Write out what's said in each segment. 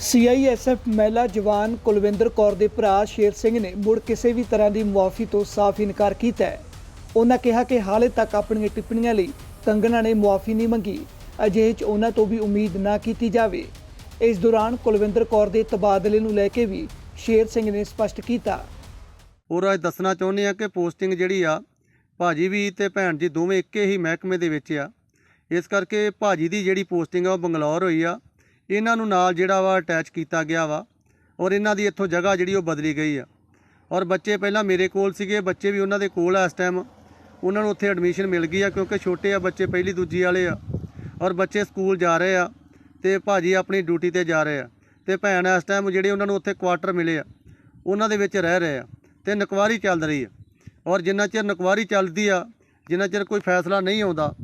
CISF ਮਹਿਲਾ ਜਵਾਨ ਕੁਲਵਿੰਦਰ ਕੌਰ ਦੇ ਭਰਾ ਸ਼ੇਰ ਸਿੰਘ ਨੇ ਮੁੜ ਕਿਸੇ ਵੀ ਤਰ੍ਹਾਂ ਦੀ ਮੁਆਫੀ ਤੋਂ ਸਾਫ਼ ਇਨਕਾਰ ਕੀਤਾ ਹੈ। ਉਹਨਾਂ ਕਿਹਾ ਕਿ ਹਾਲੇ ਤੱਕ ਆਪਣੀਆਂ ਟਿੱਪਣੀਆਂ ਲਈ ਕੰਗਣਾ ਨੇ ਮੁਆਫੀ ਨਹੀਂ ਮੰਗੀ। ਅਜਿਹੇ 'ਚ ਉਹਨਾਂ ਤੋਂ ਵੀ ਉਮੀਦ ਨਾ ਕੀਤੀ ਜਾਵੇ। ਇਸ ਦੌਰਾਨ ਕੁਲਵਿੰਦਰ ਕੌਰ ਦੇ ਤਬਾਦਲੇ ਨੂੰ ਲੈ ਕੇ ਵੀ ਸ਼ੇਰ ਸਿੰਘ ਨੇ ਸਪਸ਼ਟ ਕੀਤਾ। ਔਰ ਅੱਜ ਦੱਸਣਾ ਚਾਹੁੰਦੇ ਆ ਕਿ ਪੋਸਟਿੰਗ ਜਿਹੜੀ ਆ, ਭਾਜੀ ਵੀ ਤੇ ਭੈਣ ਜੀ ਦੋਵੇਂ ਇੱਕੇ ਹੀ ਮਹਿਕਮੇ ਦੇ ਵਿੱਚ ਆ। ਇਸ ਕਰਕੇ ਭਾਜੀ ਦੀ ਜਿਹੜੀ ਪੋਸਟਿੰਗ ਆ ਉਹ ਬੰਗਲੌਰ ਹੋਈ ਆ। ਇਹਨਾਂ ਨੂੰ ਨਾਲ ਜਿਹੜਾ ਵਾ ਅਟੈਚ ਕੀਤਾ ਗਿਆ ਵਾ ਔਰ ਇਹਨਾਂ ਦੀ ਇੱਥੋਂ ਜਗ੍ਹਾ ਜਿਹੜੀ ਉਹ ਬਦਲੀ ਗਈ ਆ। ਔਰ ਬੱਚੇ ਪਹਿਲਾਂ ਮੇਰੇ ਕੋਲ ਸੀਗੇ, ਬੱਚੇ ਵੀ ਉਹਨਾਂ ਦੇ ਕੋਲ ਆ ਇਸ ਟਾਈਮ ਉਹਨਾਂ ਨੂੰ ਉੱਥੇ ਐਡਮਿਸ਼ਨ ਮਿਲ ਗਈ ਆ ਕਿਉਂਕਿ ਛੋਟੇ ਆ ਬੱਚੇ ਪਹਿਲੀ ਦੂਜੀ ਵਾਲੇ ਆ। ਔਰ ਬੱਚੇ ਸਕੂਲ ਜਾ ਰਹੇ ਆ ਤੇ ਭਾਜੀ ਆਪਣੀ ਡਿਊਟੀ ਤੇ ਜਾ ਰਹੇ ਆ। ਤੇ ਭੈਣ ਇਸ ਟਾਈਮ ਜਿਹੜੇ ਉਹਨਾਂ ਨੂੰ ਉੱਥੇ ਕੁਆਟਰ ਮਿਲੇ ਆ। ਉਹਨਾਂ ਦੇ ਵਿੱਚ ਰਹਿ ਰਹੇ ਆ ਤੇ ਨਕਵਾਰੀ ਚੱਲ ਰਹੀ ਆ। ਔਰ ਜਿੰਨਾ ਚਿਰ ਨਕਵਾਰੀ ਚੱਲਦੀ ਆ, ਜਿੰਨਾ ਚਿਰ ਕੋਈ ਫੈਸਲਾ ਨਹੀਂ ਆਉਂਦਾ,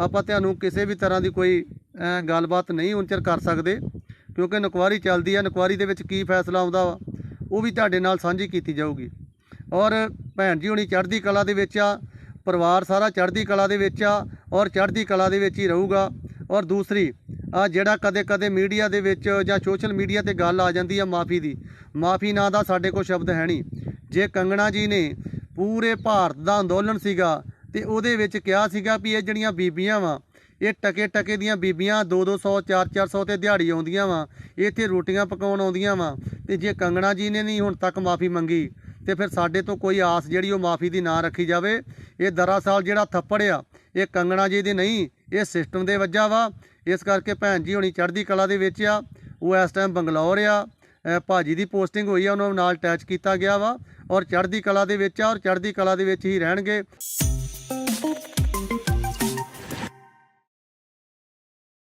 ਆਪਾਂ ਤੁਹਾਨੂੰ ਕਿਸੇ ਵੀ ਤਰ੍ਹਾਂ ਦੀ ਕੋਈ ਗੱਲਬਾਤ ਨਹੀਂ ਉਨ ਚਿਰ ਕਰ ਸਕਦੇ, ਕਿਉਂਕਿ ਨਕਵਾਰੀ ਚੱਲਦੀ ਆ, ਨਕਵਾਰੀ ਦੇ ਵਿੱਚ ਕੀ ਫੈਸਲਾ ਆਉਂਦਾ ਵਾ, ਉਹ ਵੀ ਤੁਹਾਡੇ ਨਾਲ ਸਾਂਝੀ ਕੀਤੀ ਜਾਊਗੀ। ਔਰ ਭੈਣ ਜੀ ਹੁਣੀ ਚੜ੍ਹਦੀ ਕਲਾ ਦੇ ਵਿੱਚ ਆ, ਪਰਿਵਾਰ ਸਾਰਾ ਚੜ੍ਹਦੀ ਕਲਾ ਦੇ ਵਿੱਚ ਆ, ਔਰ ਚੜ੍ਹਦੀ ਕਲਾ ਦੇ ਵਿੱਚ ਹੀ ਰਹੂਗਾ। ਔਰ ਦੂਸਰੀ, ਆ ਜਿਹੜਾ ਕਦੇ-ਕਦੇ ਮੀਡੀਆ ਦੇ ਵਿੱਚ ਜਾਂ ਸੋਸ਼ਲ ਮੀਡੀਆ ਤੇ ਗੱਲ ਆ ਜਾਂਦੀ ਆ ਮਾਫੀ ਦੀ, ਮਾਫੀ ਨਾਂ ਦਾ ਸਾਡੇ ਕੋਲ ਸ਼ਬਦ ਹੈ ਨਹੀਂ। ਜੇ ਕੰਗਣਾ ਜੀ ਨੇ ਪੂਰੇ ਭਾਰਤ ਦਾ ਅੰਦੋਲਨ ਸੀਗਾ, ਤੇ ਉਹਦੇ ਵਿੱਚ ਕਿਹਾ ਸੀਗਾ ਵੀ ਇਹ ਜਿਹੜੀਆਂ ਬੀਬੀਆਂ ਵਾ ਇਹ ਟਕੇ ਟਕੇ ਦੀਆਂ ਬੀਬੀਆਂ 2-200 4-400 ਤੇ ਦਿਹਾੜੀ ਆਉਂਦੀਆਂ ਵਾ। ਇੱਥੇ ਰੋਟੀਆਂ ਪਕਾਉਣ ਆਉਂਦੀਆਂ ਵਾ। ਤੇ ਜੇ ਕੰਗਣਾ ਜੀ ਨੇ ਨਹੀਂ ਹੁਣ ਤੱਕ ਮਾਫੀ ਮੰਗੀ, ਤੇ ਫਿਰ ਸਾਡੇ ਤੋਂ ਕੋਈ ਆਸ ਜਿਹੜੀ ਉਹ ਮਾਫੀ ਦੀ ਨਾ ਰੱਖੀ ਜਾਵੇ। ਇਹ ਦਰਅਸਲ ਜਿਹੜਾ ਥੱਪੜ ਆ, ਇਹ ਕੰਗਣਾ ਜੀ ਦੀ ਨਹੀਂ, ਇਹ ਸਿਸਟਮ ਦੇ ਵੱਜਾ ਵਾ। ਇਸ ਕਰਕੇ ਭੈਣ ਜੀ ਹੁਣੀ ਚੜ੍ਹਦੀ ਕਲਾ ਦੇ ਵਿੱਚ ਆ। ਉਹ ਇਸ ਟਾਈਮ ਬੰਗਲੌਰ ਆ। ਅਹ ਭਾਜੀ ਦੀ ਪੋਸਟਿੰਗ ਹੋਈ ਆ, ਉਹਨਾਂ ਨੂੰ ਨਾਲ ਅਟੈਚ ਕੀਤਾ ਗਿਆ ਵਾ। ਔਰ ਚੜ੍ਹਦੀ ਕਲਾ ਦੇ ਵਿੱਚ ਆ, ਔਰ ਚੜ੍ਹਦੀ ਕਲਾ ਦੇ ਵਿੱਚ ਹੀ ਰਹਿਣਗੇ।